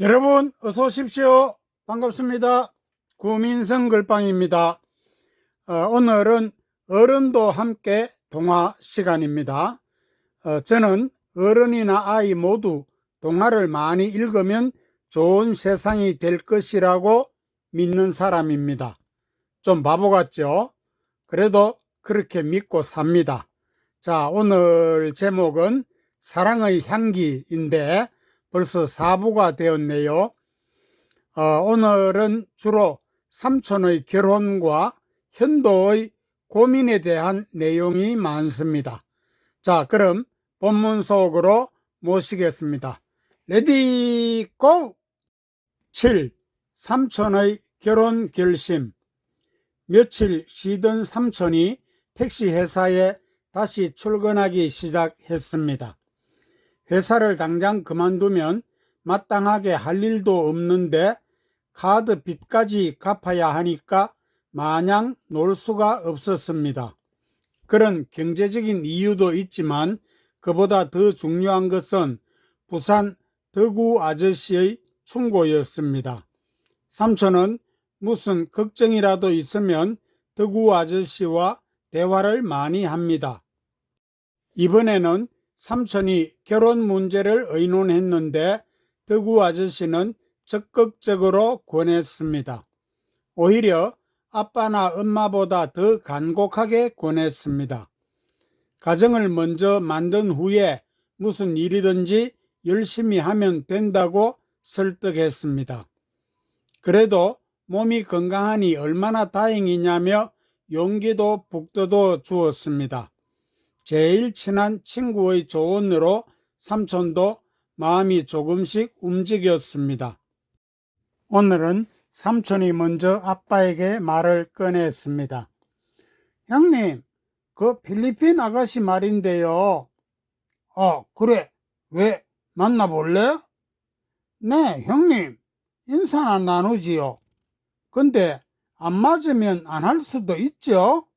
여러분 어서 오십시오. 반갑습니다. 구민성 글방입니다. 어, 오늘은 어른도 함께 동화 시간입니다. 어, 저는 어른이나 아이 모두 동화를 많이 읽으면 좋은 세상이 될 것이라고 믿는 사람입니다. 좀 바보 같죠? 그래도 그렇게 믿고 삽니다. 자, 오늘 제목은 사랑의 향기인데 벌써 4부가 되었네요. 어, 오늘은 주로 삼촌의 결혼과 현도의 고민에 대한 내용이 많습니다. 자, 그럼 본문 속으로 모시겠습니다. 레디 고! 7. 삼촌의 결혼 결심 며칠 쉬던 삼촌이 택시 회사에 다시 출근하기 시작했습니다. 회사를 당장 그만두면 마땅하게 할 일도 없는데 카드 빚까지 갚아야 하니까 마냥 놀 수가 없었습니다. 그런 경제적인 이유도 있지만 그보다 더 중요한 것은 부산 덕우 아저씨의 충고였습니다. 삼촌은 무슨 걱정이라도 있으면 덕우 아저씨와 대화를 많이 합니다. 이번에는 삼촌이 결혼 문제를 의논했는데 덕우 아저씨는 적극적으로 권했습니다. 오히려 아빠나 엄마보다 더 간곡하게 권했습니다. 가정을 먼저 만든 후에 무슨 일이든지 열심히 하면 된다고 설득했습니다. 그래도 몸이 건강하니 얼마나 다행이냐며 용기도 북돋워 주었습니다. 제일 친한 친구의 조언으로 삼촌도 마음이 조금씩 움직였습니다. 오늘은 삼촌이 먼저 아빠에게 말을 꺼냈습니다. 형님, 그 필리핀 아가씨 말인데요. 어, 그래. 왜? 만나볼래? 네, 형님. 인사나 나누지요. 근데 안 맞으면 안 할 수도 있죠?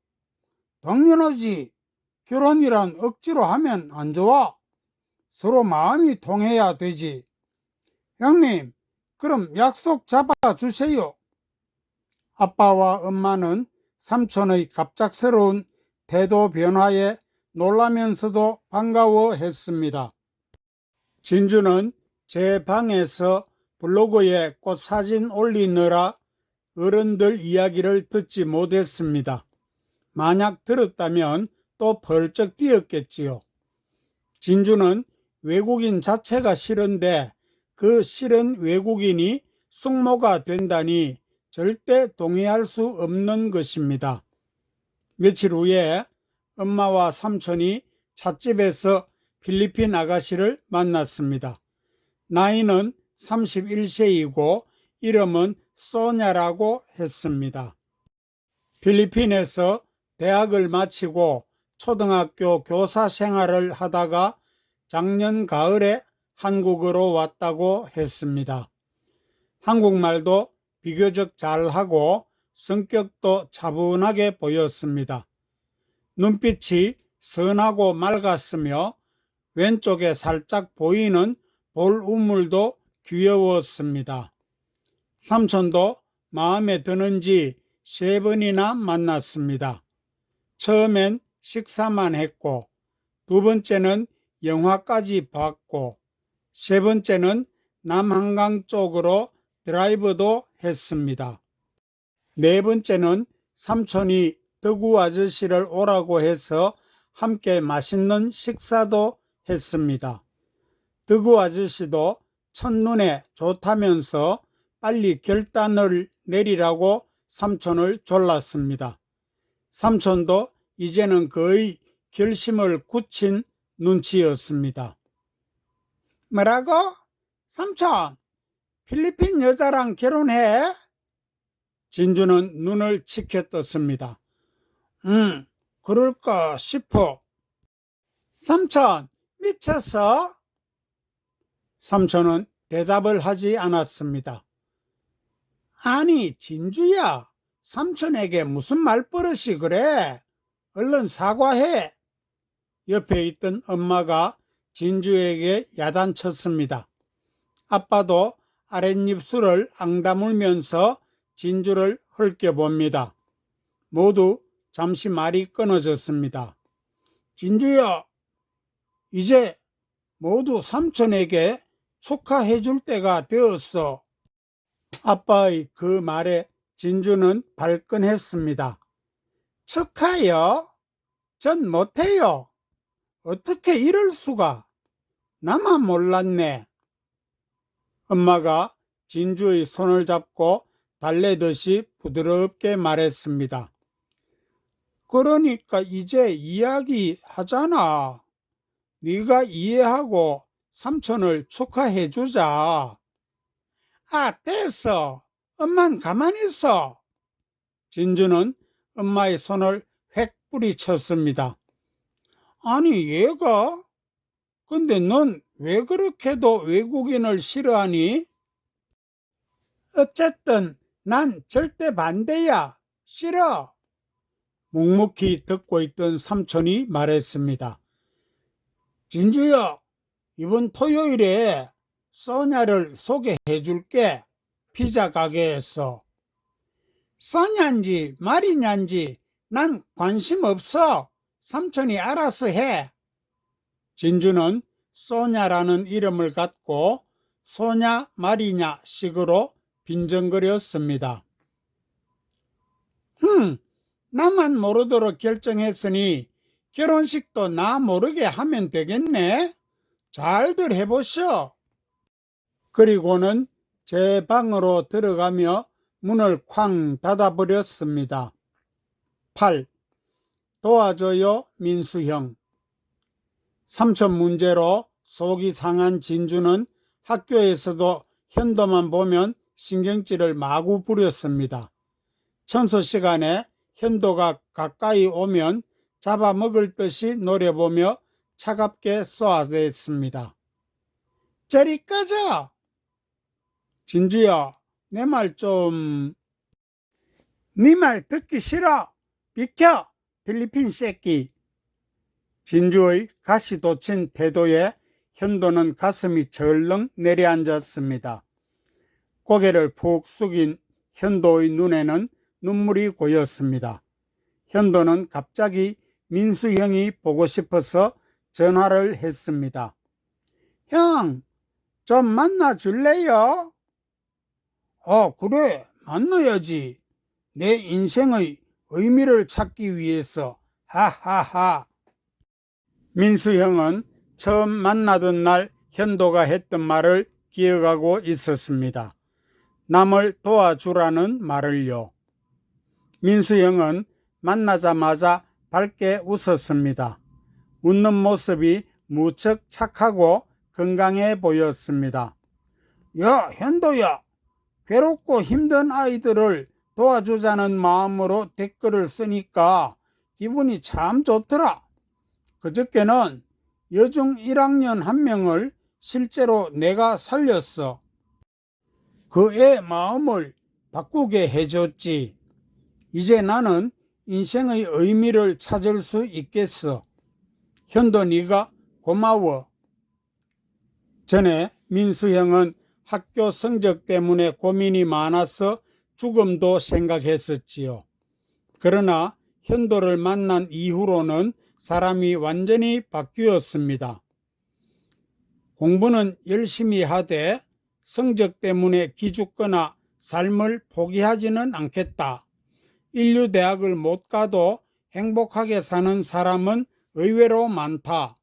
당연하지. 결혼이란 억지로 하면 안 좋아. 서로 마음이 통해야 되지. 형님, 그럼 약속 잡아주세요. 아빠와 엄마는 삼촌의 갑작스러운 태도 변화에 놀라면서도 반가워했습니다. 진주는 제 방에서 블로그에 꽃 사진 올리느라 어른들 이야기를 듣지 못했습니다. 만약 들었다면 또 벌쩍 뛰었겠지요. 진주는 외국인 자체가 싫은데 그 싫은 외국인이 숙모가 된다니 절대 동의할 수 없는 것입니다. 며칠 후에 엄마와 삼촌이 찻집에서 필리핀 아가씨를 만났습니다. 나이는 31세이고 이름은 소냐라고 했습니다. 필리핀에서 대학을 마치고 초등학교 교사 생활을 하다가 작년 가을에 한국으로 왔다고 했습니다. 한국말도 비교적 잘하고 성격도 차분하게 보였습니다. 눈빛이 선하고 맑았으며 왼쪽에 살짝 보이는 볼 우물도 귀여웠습니다. 삼촌도 마음에 드는지 세 번이나 만났습니다. 처음엔 식사만 했고, 두 번째는 영화까지 봤고, 세 번째는 남한강 쪽으로 드라이브도 했습니다. 네 번째는 삼촌이 덕우 아저씨를 오라고 해서 함께 맛있는 식사도 했습니다. 덕우 아저씨도 첫눈에 좋다면서 빨리 결단을 내리라고 삼촌을 졸랐습니다. 삼촌도 이제는 거의 결심을 굳힌 눈치였습니다. 뭐라고? 삼촌, 필리핀 여자랑 결혼해? 진주는 눈을 치켜떴습니다. 응, 그럴까 싶어. 삼촌, 미쳤어? 삼촌은 대답을 하지 않았습니다. 아니, 진주야. 삼촌에게 무슨 말버릇이 그래? 얼른 사과해. 옆에 있던 엄마가 진주에게 야단쳤습니다. 아빠도 아랫입술을 앙다물면서 진주를 헐겨봅니다. 모두 잠시 말이 끊어졌습니다. 진주야, 이제 모두 삼촌에게 축하해 줄 때가 되었어. 아빠의 그 말에 진주는 발끈했습니다. 축하요? 전 못해요. 어떻게 이럴 수가? 나만 몰랐네. 엄마가 진주의 손을 잡고 달래듯이 부드럽게 말했습니다. 그러니까 이제 이야기하잖아. 네가 이해하고 삼촌을 축하해 주자. 아, 됐어. 엄만 가만히 있어. 진주는 엄마의 손을 획 뿌리쳤습니다. 아니, 얘가? 근데 넌 왜 그렇게도 외국인을 싫어하니? 어쨌든 난 절대 반대야. 싫어. 묵묵히 듣고 있던 삼촌이 말했습니다. 진주야, 이번 토요일에 써냐를 소개해 줄게. 피자 가게에서. 써냐인지 말이냐인지 난 관심 없어. 삼촌이 알아서 해. 진주는 소냐라는 이름을 갖고 소냐 말이냐 식으로 빈정거렸습니다. 흠, 나만 모르도록 결정했으니 결혼식도 나 모르게 하면 되겠네. 잘들 해보시오. 그리고는 제 방으로 들어가며 문을 쾅 닫아버렸습니다. 8. 도와줘요, 민수형. 삼촌 문제로 속이 상한 진주는 학교에서도 현도만 보면 신경질을 마구 부렸습니다. 청소 시간에 현도가 가까이 오면 잡아먹을 듯이 노려보며 차갑게 쏘아댔습니다. 저리 꺼져! 진주야, 내 말 좀... 네 말 듣기 싫어! 비켜! 필리핀 새끼! 진주의 가시 돋친 태도에 현도는 가슴이 절렁 내려앉았습니다. 고개를 푹 숙인 현도의 눈에는 눈물이 고였습니다. 현도는 갑자기 민수 형이 보고 싶어서 전화를 했습니다. 형, 좀 만나 줄래요? 어, 그래, 만나야지. 내 인생의 의미를 찾기 위해서, 하하하. 민수 형은 처음 만나던 날 현도가 했던 말을 기억하고 있었습니다. 남을 도와주라는 말을요. 민수 형은 만나자마자 밝게 웃었습니다. 웃는 모습이 무척 착하고 건강해 보였습니다. 야, 현도야. 괴롭고 힘든 아이들을 도와주자는 마음으로 댓글을 쓰니까 기분이 참 좋더라. 그저께는 여중 1학년 한 명을 실제로 내가 살렸어. 그애 마음을 바꾸게 해줬지. 이제 나는 인생의 의미를 찾을 수 있겠어. 현도 네가 고마워. 전에 민수 형은 학교 성적 때문에 고민이 많아서 죽음도 생각했었지요. 그러나 현도를 만난 이후로는 사람이 완전히 바뀌었습니다. 공부는 열심히 하되 성적 때문에 기죽거나 삶을 포기하지는 않겠다. 인류 대학을 못 가도 행복하게 사는 사람은 의외로 많다.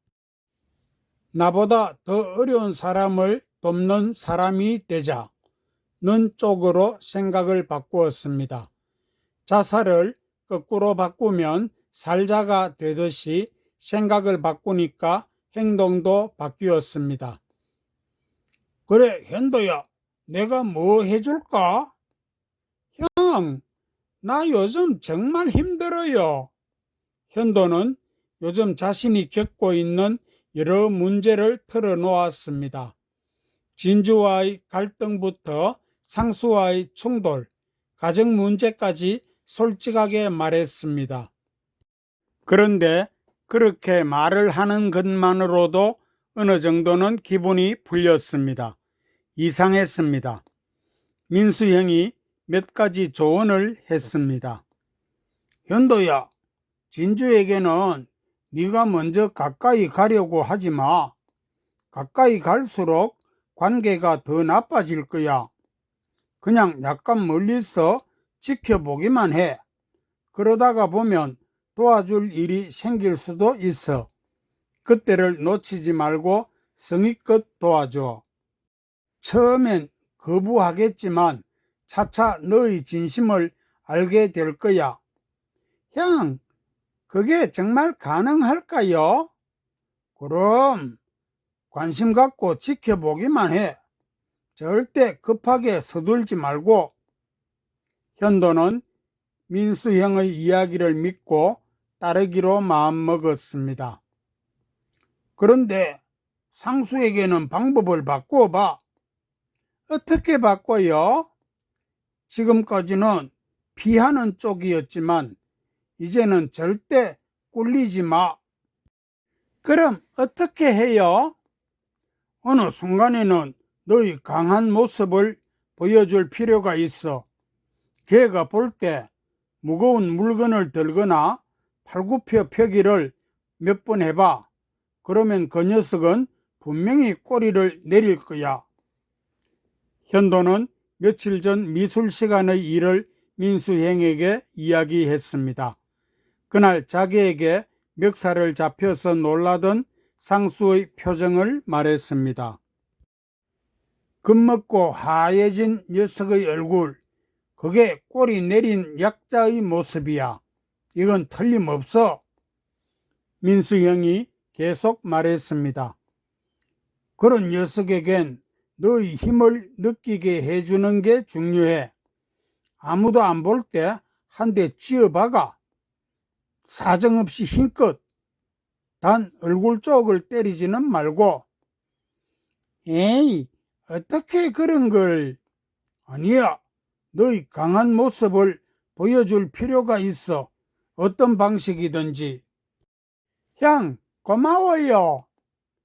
나보다 더 어려운 사람을 돕는 사람이 되자. 는 쪽으로 생각을 바꾸었습니다. 자살을 거꾸로 바꾸면 살자가 되듯이 생각을 바꾸니까 행동도 바뀌었습니다. 그래, 현도야, 내가 뭐 해줄까? 형, 나 요즘 정말 힘들어요. 현도는 요즘 자신이 겪고 있는 여러 문제를 털어놓았습니다. 진주와의 갈등부터 상수와의 충돌, 가정 문제까지 솔직하게 말했습니다. 그런데 그렇게 말을 하는 것만으로도 어느 정도는 기분이 풀렸습니다. 이상했습니다. 민수 형이 몇 가지 조언을 했습니다. 현도야, 진주에게는 네가 먼저 가까이 가려고 하지 마. 가까이 갈수록 관계가 더 나빠질 거야. 그냥 약간 멀리서 지켜보기만 해. 그러다가 보면 도와줄 일이 생길 수도 있어. 그때를 놓치지 말고 성의껏 도와줘. 처음엔 거부하겠지만 차차 너의 진심을 알게 될 거야. 형, 그게 정말 가능할까요? 그럼 관심 갖고 지켜보기만 해. 절대 급하게 서둘지 말고. 현도는 민수 형의 이야기를 믿고 따르기로 마음먹었습니다. 그런데 상수에게는 방법을 바꿔봐. 어떻게 바꿔요? 지금까지는 피하는 쪽이었지만 이제는 절대 꿀리지 마. 그럼 어떻게 해요? 어느 순간에는 너의 강한 모습을 보여줄 필요가 있어. 걔가 볼 때 무거운 물건을 들거나 팔굽혀 펴기를 몇 번 해봐. 그러면 그 녀석은 분명히 꼬리를 내릴 거야. 현도는 며칠 전 미술 시간의 일을 민수행에게 이야기했습니다. 그날 자기에게 멱살을 잡혀서 놀라던 상수의 표정을 말했습니다. 겁먹고 하얘진 녀석의 얼굴, 그게 꼬리 내린 약자의 모습이야. 이건 틀림없어. 민수형이 계속 말했습니다. 그런 녀석에겐 너의 힘을 느끼게 해주는 게 중요해. 아무도 안 볼 때 한 대 쥐어박아. 사정없이 힘껏. 단 얼굴 쪽을 때리지는 말고. 에이, 어떻게 그런 걸. 아니야. 너의 강한 모습을 보여줄 필요가 있어. 어떤 방식이든지. 형, 고마워요.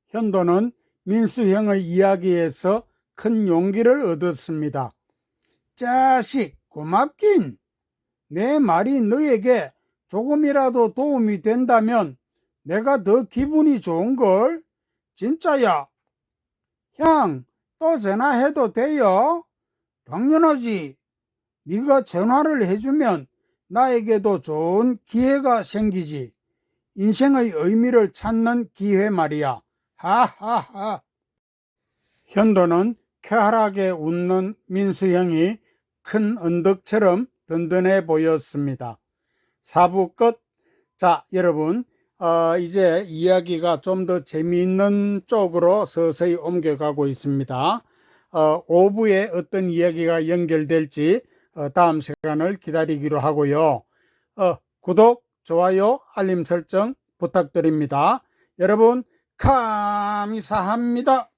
현도는 민수 형의 이야기에서 큰 용기를 얻었습니다. 자식, 고맙긴. 내 말이 너에게 조금이라도 도움이 된다면 내가 더 기분이 좋은 걸? 진짜야. 형, 또 전화해도 돼요? 당연하지. 네가 전화를 해주면 나에게도 좋은 기회가 생기지. 인생의 의미를 찾는 기회 말이야. 하하하. 현도는 쾌활하게 웃는 민수형이 큰 언덕처럼 든든해 보였습니다. 사부 끝. 자, 여러분, 어, 이제 이야기가 좀 더 재미있는 쪽으로 서서히 옮겨가고 있습니다. 어, 5부에 어떤 이야기가 연결될지 어, 다음 시간을 기다리기로 하고요. 어, 구독, 좋아요, 알림 설정 부탁드립니다. 여러분, 감사합니다.